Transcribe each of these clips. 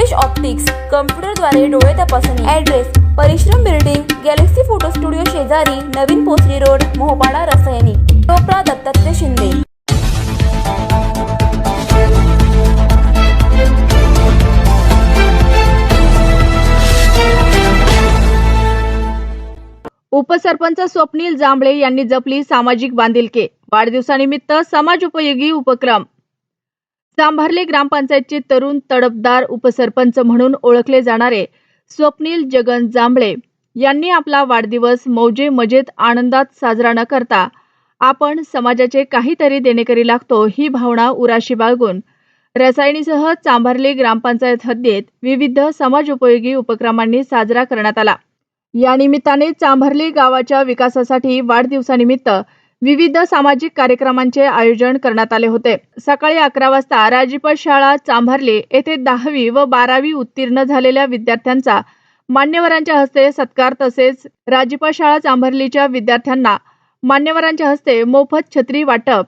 Rupesh optics कम्प्युटरद्वारे डोळे तपासणी. Address परिश्रम बिल्डिंग गॅलेक्सी फोटो स्टुडिओ शेजारी नवीन पोसरी रोड मोहपाडा रसायनी. टोपरा दत्तात्रय शिंदे. उपसरपंच स्वप्नील जांभळे यांनी जपली सामाजिक बांधिलके. वाढदिवसानिमित्त समाज उपयोगी उपक्रम. चांभारली ग्रामपंचायतचे तरुण तडफदार उपसरपंच म्हणून ओळखले जाणारे स्वप्नील जगन जांभळे यांनी आपला वाढदिवस मौजे मजेत आनंदात साजरा न करता आपण समाजाचे काहीतरी देणेकरी लागतो ही भावना उराशी बाळगून रसायनीसह चांभारले ग्रामपंचायत हद्दीत विविध समाजोपयोगी उपक्रमांनी साजरा करण्यात आला. या निमित्ताने चांभारली गावाच्या विकासासाठी वाढदिवसानिमित्त विविध सामाजिक कार्यक्रमांचे आयोजन करण्यात आले होते. सकाळी अकरा वाजता राजीपत शाळा चांभारली येथे दहावी व बारावी उत्तीर्ण झालेल्या विद्यार्थ्यांचा मान्यवरांच्या हस्ते सत्कार तसेच राजीपत शाळा चांभारलीच्या विद्यार्थ्यांना मान्यवरांच्या हस्ते मोफत छत्री वाटप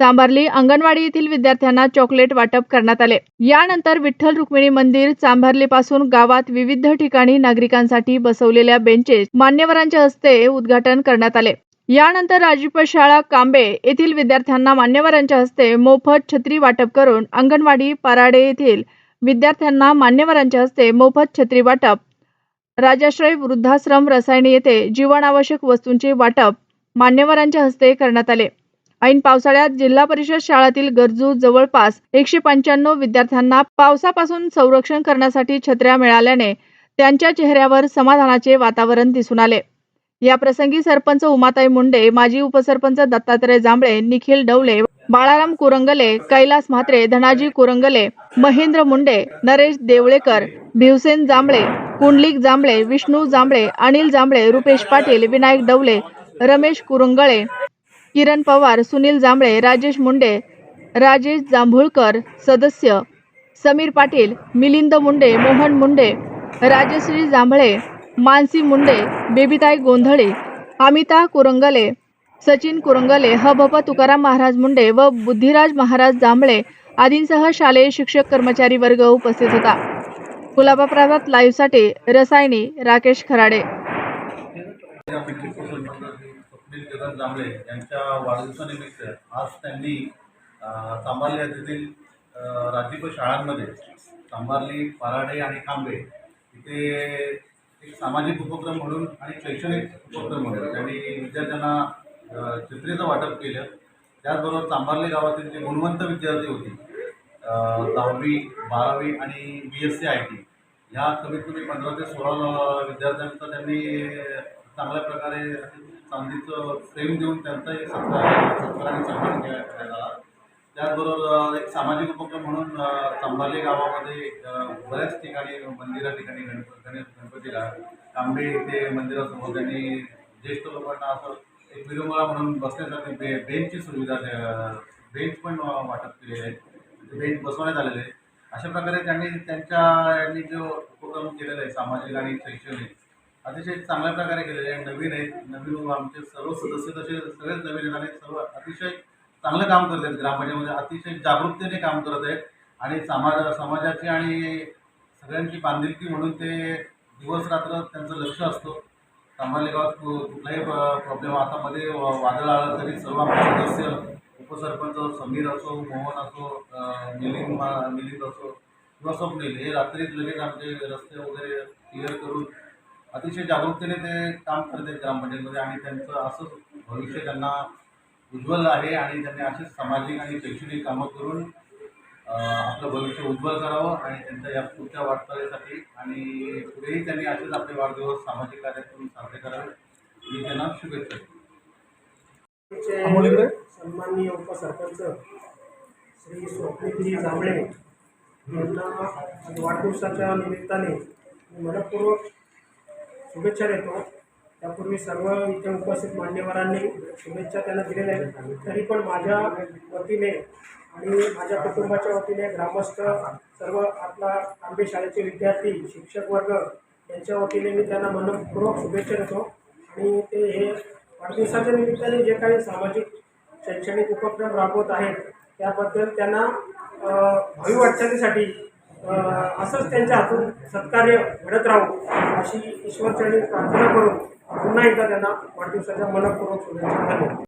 चांभारली अंगणवाडी येथील विद्यार्थ्यांना चॉकलेट वाटप करण्यात आले. यानंतर विठ्ठल रुक्मिणी मंदिर चांभारली पासून गावात विविध ठिकाणी नागरिकांसाठी बसवलेल्या बेंचेस मान्यवरांच्या हस्ते उद्घाटन करण्यात आले. यानंतर राजीप शाळा कांबे येथील विद्यार्थ्यांना मान्यवरांच्या हस्ते मोफत छत्री वाटप करून अंगणवाडी पराडे येथील विद्यार्थ्यांना मान्यवरांच्या हस्ते मोफत छत्री वाटप. राजाश्रय वृद्धाश्रम रसायनी येथे जीवनावश्यक वस्तूंचे वाटप मान्यवरांच्या हस्ते करण्यात आले. ऐन पावसाळ्यात जिल्हा परिषद शाळातील गरजू जवळपास एकशे पंच्याण्णव विद्यार्थ्यांना पावसापासून संरक्षण करण्यासाठी छत्र्या मिळाल्याने त्यांच्या चेहऱ्यावर समाधानाचे वातावरण दिसून आले. या प्रसंगी सरपंच उमाताई मुंडे माजी उपसरपंच दत्तात्रय जांभळे निखिल डवले बाळाराम कुरंगले कैलास म्हात्रे धनाजी कुरंगले महेंद्र मुंडे नरेश देवळेकर भिवसेन जांभळे कुंडलिक जांभळे विष्णू जांभळे अनिल जांभळे रुपेश पाटील विनायक डवले रमेश कुरंगळे किरण पवार सुनील जांभळे राजेश मुंडे राजेश जांभुळकर सदस्य समीर पाटील मिलिंद मुंडे मोहन मुंडे राजश्री जांभळे मानसी मुंडे बेबीताई गोंधळे अमिता कुरंगले सचिन कुरंगले हभप तुकाराम महाराज मुंडे व बुद्धिराज महाराज जांभळे आदींसह शालेय शिक्षक कर्मचारी वर्ग उपस्थित होता. कुलाबा प्रांतात लाईव्हसाठी रसायनी राकेश खराडे. जांभळे यांच्या वाढदिवसानिमित्त आज त्यांनी अ, चांभारली येथील अ, शाळांमध्ये. चांभारली पराडे आणि खांबे. इथे एक सामाजिक उपक्रम म्हणून आणि शैक्षणिक उपक्रम म्हणून त्यांनी विद्यार्थ्यांना चित्रेचं वाटप केलं. त्याचबरोबर चांभारली गावातील जे गुणवंत विद्यार्थी होते दहावी बारावी आणि B S C I T ह्या कमीत कमी पंधरा ते सोळा विद्यार्थ्यांचा त्यांनी चांगल्या प्रकारे चांदीचं फ्रेम देऊन त्यांचाही सत्कार सत्काराने सन्मान केला करण्यात त्याचबरोबर एक सामाजिक उपक्रम म्हणून अ, गावामध्ये बऱ्याच ठिकाणी मंदिरा ठिकाणी गणप गणेश गणपतीला तांबे इथे मंदिरासमोर त्यांनी ज्येष्ठ लोकांना असं एक विरंगुळा म्हणून बसण्यासाठी बे बेंचची सुविधा बेंच पण वाटप केलेली आहे बेंच बसवण्यात आलेले आहे अशा प्रकारे त्यांनी त्यांच्या यांनी जो उपक्रम केलेला आहे सामाजिक आणि शैक्षणिक अतिशय चांगल्या प्रकारे केलेले आहे. नवीन आहेत. नवीन आमचे सर्व सदस्य तसे सगळेच नवीन आहेत आणि सर्व अतिशय चांगलं काम करत आहेत ग्रामपंचायतमध्ये अतिशय जागरूकतेने काम करत आहेत. आणि समाज समाजाची आणि सगळ्यांची बांधिलकी म्हणून ते दिवस रात्र त्यांचं लक्ष असतं. कामाले गावात कुठलाही प्रॉब्लेम आता मध्ये वादळ आलं तरी सर्व सदस्य उपसरपंच समीर असो मोहन असो मिलिंद मा- मिलिंद असो किंवा स्वप्नील हे रात्रीच लगेच आमचे रस्ते वगैरे क्लिअर करून अतिशय जागरूकतेने ते काम करत आहेत ग्रामपंचायतीमध्ये आणि त्यांचं असंच भविष्य त्यांना उज्ज्वल आहे आणि त्यांनी असेच सामाजिक आणि शैक्षणिक कामं करून आपलं भविष्य उज्ज्वल करावं आणि त्यांच्या या पुढच्या वाटचालीसाठी आणि पुढेही त्यांनी असेच आपले वाढदिवस सामाजिक कार्यक्रम साजरे करावे. मी त्यांना शुभेच्छा सन्माननीय उपसरपंच श्री स्वप्नीलजी जांभळे यांना आज वाढदिवसाच्या निमित्ताने मनपूर्वक शुभेच्छा देतो. त्यापूर्वी सर्व इथे उपस्थित मान्यवरांनी शुभेच्छा त्यांना दिलेल्या आहेत. तरी पण माझ्या वतीने आणि माझ्या कुटुंबाच्या वतीने ग्रामस्थ सर्व आपला आंबे शाळेचे विद्यार्थी शिक्षक वर्ग यांच्या वतीने मी त्यांना मनपूर्वक शुभेच्छा देतो. आणि ते हे वाढदिवसाच्या निमित्ताने जे काही सामाजिक शैक्षणिक उपक्रम राबवत आहेत त्याबद्दल त्यांना भावी वाटचालीसाठी असंच त्यांच्या हातून सत्कार्य घडत राहू अशी ईश्वरचरणी प्रार्थना करून पुन्हा एकदा त्यांना वाढदिवसाच्या मनपूर्वक शुभेच्छा धन्यवाद.